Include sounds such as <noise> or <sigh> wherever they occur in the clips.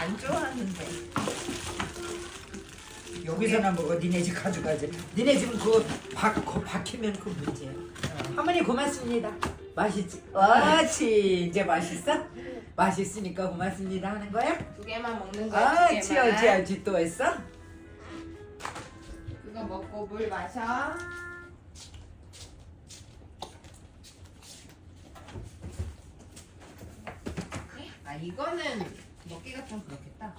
안 좋아하는데. 여기서나 먹어 니네 집 가져가지 니네 집은 그거 박, 그거 박히면 그 문제야 할머니 고맙습니다 맛있지? 그렇지 이제 맛있어? 맛있으니까 고맙습니다 하는 거야? 두 개만 먹는 거야. 아두 개만. 지어지 알지 또 했어? 그거 먹고 물 마셔. 아 이거는 먹기가 좀 그렇겠다.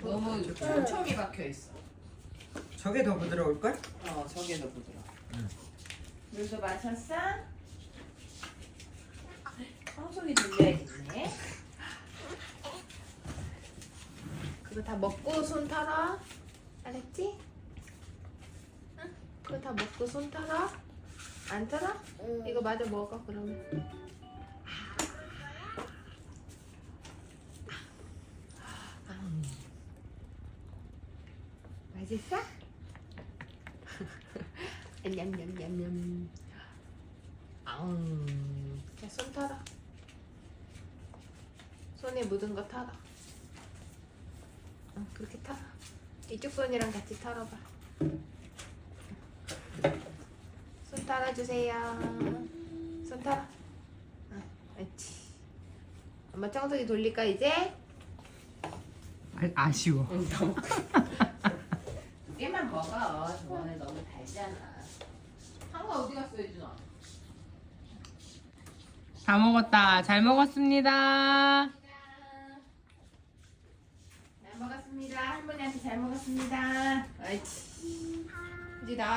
너무 촘촘히 박혀 있어. 저게 더 부드러울걸? 어 저게 더 부드러워. 응. 물도 마셨어? 청소기 들려야겠네. 그거 다 먹고 손 털어. 알았지? 응? 그거 다 먹고 손 털어. 안 털어? 이거 마저 먹어 그러면. 맛있어? <laughs> 냠냠냠냠. 아웅. 자, 손 털어. 손에 묻은 거 털어. 응, 그렇게 털어. 이쪽 손이랑 같이 털어봐. 손 털어주세요. 손 털어. 응, 그렇지. 엄마 청소기 돌릴까 이제? 아쉬워. 두 개만 먹어. 저번에 너무 달잖아. 한가 어디 갔어, 예준아? 다 먹었다. 잘 먹었습니다. 잘 먹었습니다. 할머니한테 잘 먹었습니다. 옳지. 이제 나